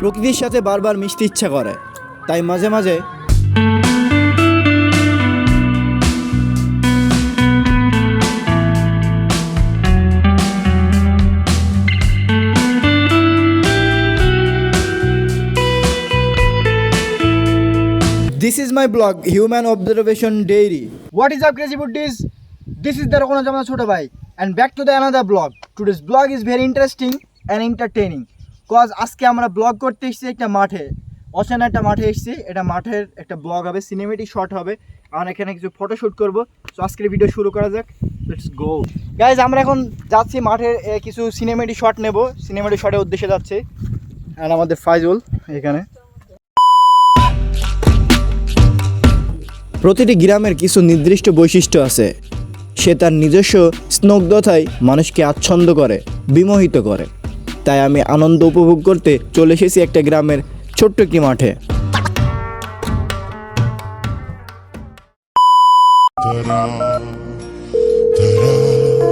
প্রকৃতির সাথে বারবার মিশতে ইচ্ছা করে। তাই মাঝে মাঝে this is my blog human observation diary what is up crazy buddies this is the রকম ছোট ভাই and back to the another blog today's blog is very interesting and entertaining Cause আজকে আমরা ব্লগ করতে এসেছি একটা মাঠে। অচেনা একটা মাঠে এসেছি। এটা মাঠের একটা ব্লগ হবে সিনেমেটিক শট হবে। আমরা এখানে কিছু ফটো শ্যুট করব। তো আজকের ভিডিও শুরু করা যাক। লেটস গো গাইজ আমরা এখন যাচ্ছি মাঠের কিছু সিনেমেটিক শট নেব। সিনেমেটিক শটের উদ্দেশ্যে যাচ্ছি। আর আমাদের ফাইজুল এখানে। প্রতিটি গ্রামের কিছু নির্দিষ্ট বৈশিষ্ট্য আছে। সে তার নিজস্ব স্নগ্ধতায় মানুষকে আচ্ছন্দ করে, বিমোহিত করে। তাই আমি আনন্দ উপভোগ করতে চলে এসেছি একটা গ্রামের ছোট্ট একটি মাঠে।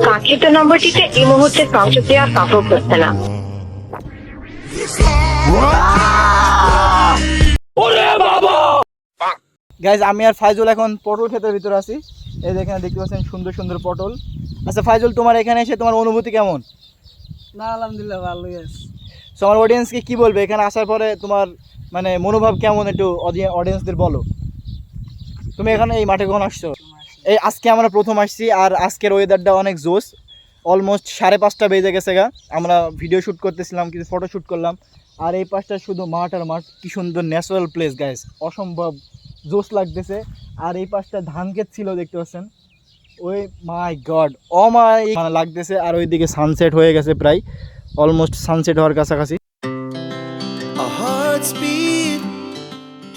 কাঙ্ক্ষিত নম্বরটিতে এই মুহূর্তে সংযোগ দেওয়া সম্ভব হচ্ছে না। গাইজ আমি আর ফাইজুল এখন পটল ক্ষেতের ভিতরে আছি। এই এখানে দেখতে পাচ্ছেন সুন্দর সুন্দর পটল। আচ্ছা ফাইজুল তোমার এখানে এসে তোমার অনুভূতি কেমন? না, আলহামদুলিল্লাহ, ভালোই আছে। সো অডিয়েন্সকে কি বলবে? এখানে আসার পরে তোমার মানে মনোভাব কেমন একটু অডিয়েন্সদের বলো। তুমি এখানে এই মাঠে কখন আসছো? এই আজকে আমরা প্রথম আসছি আর আজকের ওয়েদারটা অনেক জোস অলমোস্ট সাড়ে পাঁচটা বেজে গেছে গা। আমরা ভিডিও শ্যুট করতেছিলাম, কিছু ফটো শ্যুট করলাম। আর এই পাশটা শুধু মাঠ আর মাঠ। কি সুন্দর ন্যাচারাল প্লেস গাইস অসম্ভব জোস লাগতেছে। আর এই পাশটা ধান ক্ষেত ছিল, দেখতে পাচ্ছেন। ওই মাই গড ও মাই মানে লাগতেছে আর ওইদিকে সানসেট হয়ে গেছে প্রায় অলমোস্ট সানসেট হওয়ার কাছাকাছি।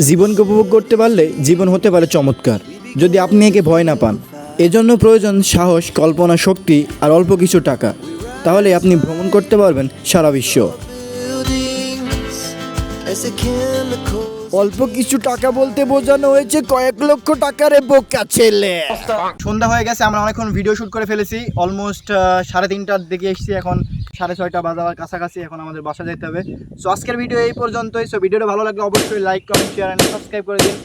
জীবনকে উপভোগ করতে পারলে জীবন হতে পারে চমৎকার যদি আপনি একে ভয় না পান। এজন্য প্রয়োজন সাহস কল্পনা শক্তি আর অল্প কিছু টাকা। তাহলে আপনি ভ্রমণ করতে পারবেন সারা বিশ্ব। অল্প কিছু টাকা বলতে বোঝানো হয়েছে কয়েক লক্ষ টাকার বোকা ছেলে। সন্ধ্যা হয়ে গেছে আমরা অনেকক্ষণ ভিডিও শুট করে ফেলেছি। অলমোস্ট সাড়ে তিনটার দিকে এসেছি এখন সাড়ে ছয়টা বাজার কাছাকাছি এখন আমাদের বাসা যেতে হবে। সো আজকের ভিডিও এই পর্যন্তই। সো ভিডিওটা ভালো লাগলে অবশ্যই like comment share and subscribe করে দিন।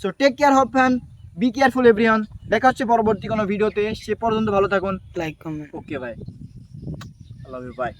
সো টেক কেয়ার হব ফ্যান বি কেয়ারফুল এভরিওয়ান দেখা হচ্ছে পরবর্তী কোনো ভিডিওতে সে পর্যন্ত ভালো থাকুন। লাইক কমেন্ট ওকে ভাই আই লাভ ইউ বাই